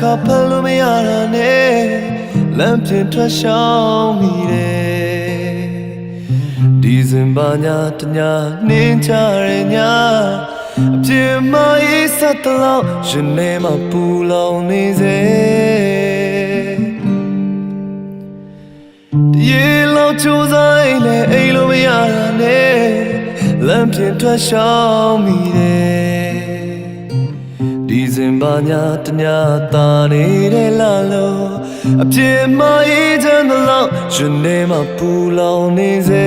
ခါဖယ်လို့မရတာနဲ့လမ်းပြင်ထွက်ရှောင်းမိတယ်ဒီဇင်ဘာညတညနင်းကြရညအပြင်းမအေးဆက်တလောက်ရှင်နေမှာပူလောင်နေစေရေလောက်ကြိုးစားရင်လည်းအိမ်လို့မရတာနဲ့လမ်းပြင်ထွက်ရှောင်းမိတယ် ဒီဇင်ဘာညတညတာနေတဲ့လာလို့အပြင်းမအေးချမ်းသလောက်ရှင်နေမှာပူလောင်နေစေ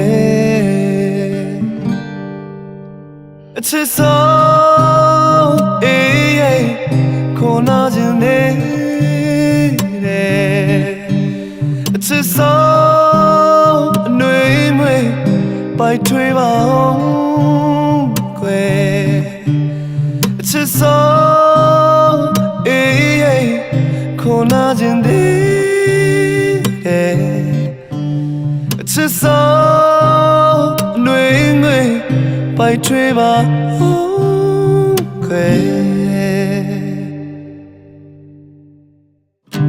အချစ်ဆုံးအေးအေးခေါ်နာခြင်းနေတယ်အချစ်ဆုံးအနှွေးမွေပိုက်ထွေးပါအောင် ခေါ်နာခြင်းသေးတယ်အချစ်ဆုံးအနှွေးမွေပိုက်ထွေးပါအောင်ကွယ်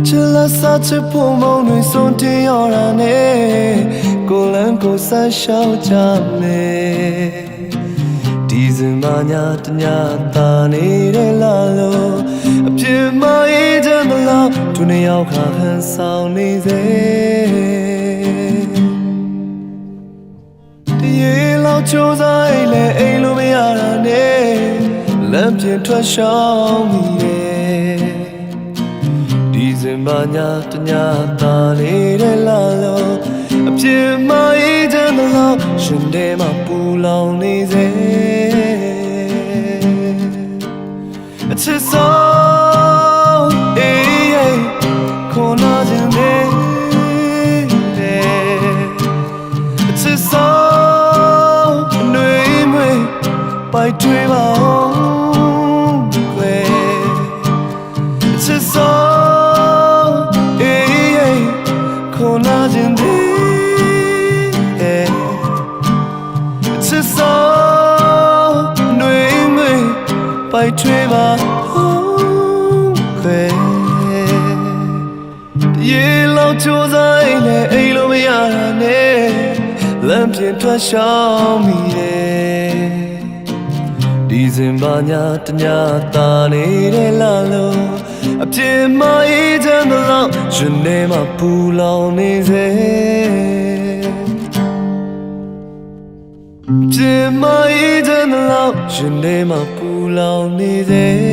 ချစ်လက်စားချစ်ဖို့မောင်းတွေစွန့်တင်ရတာနဲ့ကိုလန်းကိုဆန်းရှောက်ကြမယ်ဒီစင်မညာတညာတာနေ နှစ်ယောက်ခါဟန်ဆောင်နေစေတရေလောက်ကြိုးစားရင်လည်းအိမ်လို့မရတာနဲ့လမ်းပြင်ထွက်ရှောင်းမိရဲ့ဒီစင်ဘာညာတညာတာနေတဲ့လာလို့အပြစ်မအေးချမ်းသလောက်ရှင်တဲမှာပူလောင်နေစေအချစ်ဆုံး ပိုက်ထွေးပါအောင်ကွယ်ချစ်ဆုံးအေးအေးခေါ်နာခြင်းဒီချစ်ဆုံးနှွေးမွေပိုက်ထွေးပါခွဲရေလောက်ချိုးစားရင်လည်းအိမ်လို့မရတာနဲ့လမ်းပြင်ထွက်ရှောင်းမိတယ်ဒီ စင်ဘာညာတညာတာနေတဲ့လာလို့အပြစ်မအေးချမ်းသလောက်ရှင်နေမှာပူလောင်နေစေပြစ်မအေးချမ်းသလောက်ရှင်နေမှာပူလောင်နေစေ